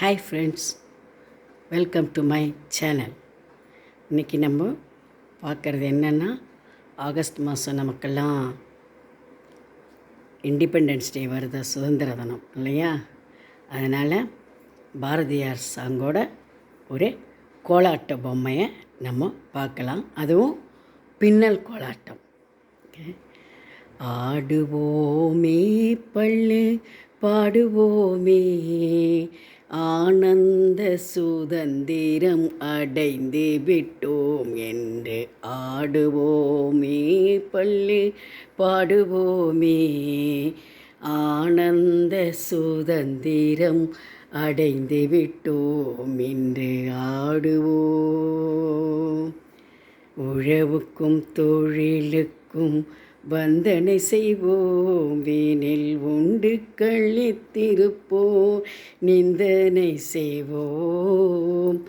Hi friends welcome to my channel இன்றைக்கி நம்ம பார்க்குறது என்னென்னா ஆகஸ்ட் மாதம் நமக்கெல்லாம் இண்டிபெண்டன்ஸ் டே வருது சுதந்திர தினம் இல்லையா? அதனால் பாரதியார் சாங்கோட ஒரு கோலாட்ட பொம்மையை நம்ம பார்க்கலாம். அதுவும் பின்னல் கோலாட்டம். ஆடுவோமே பள்ளு பாடுவோமே ஆனந்த சுதந்திரம் அடைந்து விட்டோம் என்று ஆடுவோமே பள்ளி பாடுவோமே. ஆனந்த சுதந்திரம் அடைந்து விட்டோம் என்று ஆடுவோம். உழவுக்கும் தொழிலுக்கும் வந்தனை செய்வோம் வீணில் உண்டு கழித்திருப்போம் நிந்தனை செய்வோம்.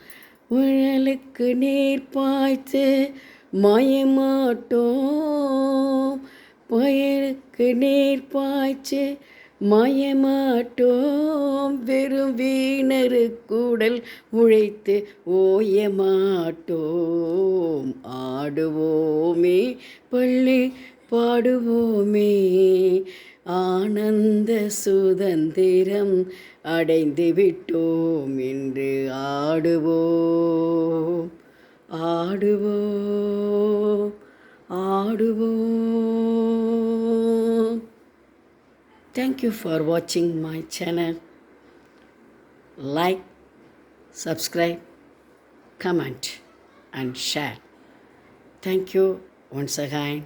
உழலுக்கு நீர் பாய்த்து மாயமாட்டோம் பயிருக்கு நீர் பாய்ச்சு மாயமாட்டோம். வெறும் கூடல் உழைத்து ஓயமாட்டோம். ஆடுவோமே பள்ளி பாடுவோமே ஆனந்த சுதந்திரம் அடைந்து விட்டோம் என்று ஆடுவோம் ஆடுவோம் ஆடுவோம் தேங்க்யூ ஃபார் வாட்சிங் my channel like subscribe comment and share thank you once again